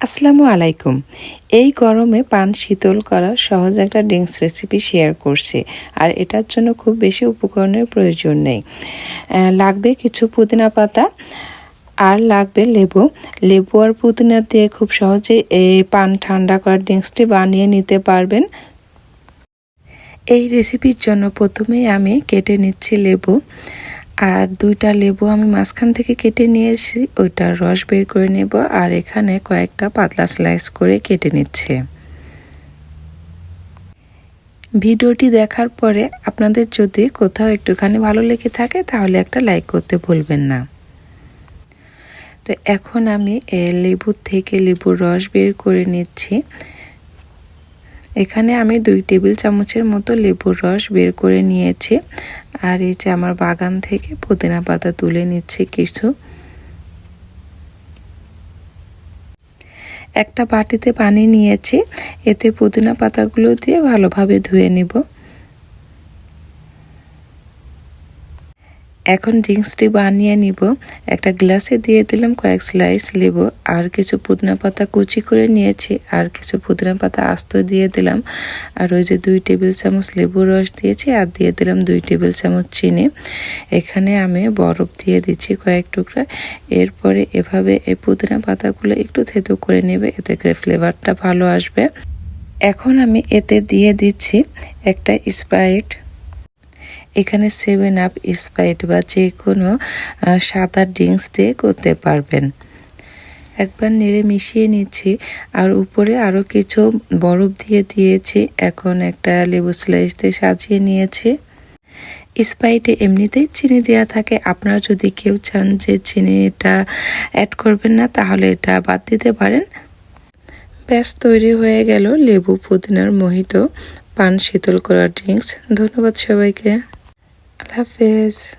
আসসালামু আলাইকুম। এই গরমে পান শীতল করা সহজ একটা ড্রিঙ্কস রেসিপি শেয়ার করছি, আর এটার জন্য খুব বেশি উপকরণের প্রয়োজন নেই। লাগবে কিছু পুদিনা পাতা আর লাগবে লেবু। লেবু আর পুদিনা দিয়ে খুব সহজে এই পান ঠান্ডা করার ড্রিঙ্কসটি বানিয়ে নিতে পারবেন। এই রেসিপির জন্য প্রথমেই আমি কেটে নিচ্ছি লেবু। আর দুইটা লেবু আমি মাঝখান থেকে কেটে নিয়েছি, ওইটার রস বের করে নেব আর এখানে কয়েকটা পাতলা স্লাইস করে কেটে নিচ্ছে। ভিডিওটি দেখার পরে আপনাদের যদি কোথাও একটুখানি ভালো লেগে থাকে তাহলে একটা লাইক করতে ভুলবেন না। তো এখন আমি লেবুর থেকে লেবুর রস বের করে নিচ্ছি। এখানে আমি দুই টেবিল চামচের মতো লেবুর রস বের করে নিয়েছি। আর এই যে আমার বাগান থেকে পুদিনা পাতা তুলে নিচ্ছে কিছু। একটা বাটিতে পানি নিয়েছি, এতে পুদিনা পাতাগুলো দিয়ে ভালোভাবে ধুয়ে নিব। এখন ড্রিঙ্কসটি বানিয়ে নিব। একটা গ্লাসে দিয়ে দিলাম কয়েক স্লাইস লেবু, আর কিছু পুদিনা পাতা কুচি করে নিয়েছি, আর কিছু পুদিনা পাতা আস্ত দিয়ে দিলাম। আর ওই যে দুই টেবিল চামচ লেবুর রস দিয়েছি, আর দিয়ে দিলাম দুই টেবিল চামচ চিনি। এখানে আমি বরফ দিয়ে দিচ্ছি কয়েক টুকরা। এরপরে এভাবে এই পুদিনা পাতাগুলো একটু থেতো করে নেবে, এতে করে ফ্লেভারটা ভালো আসবে। এখন আমি এতে দিয়ে দিচ্ছি একটা স্প্রাইট। এখানে সেভেন আপ স্প্রাইট বা যে কোনো সাদা ড্রিঙ্কস দিয়ে করতে পারবেন। একবার নেড়ে মিশিয়ে নিচ্ছি। আর উপরে আরও কিছু বরফ দিয়ে দিয়েছি। এখন একটা লেবু স্লাইস দিয়ে সাজিয়ে নিয়েছি। স্প্রাইটে এমনিতেই চিনি দেওয়া থাকে। আপনারা যদি কেউ চান যে চিনিটা অ্যাড করবেন না, তাহলে এটা বাদ দিতে পারেন। ব্যাস, তৈরি হয়ে গেল লেবু পুদিনার মোহিত পান শীতল করা ড্রিঙ্কস ধন্যবাদ সবাইকে। Hafiz.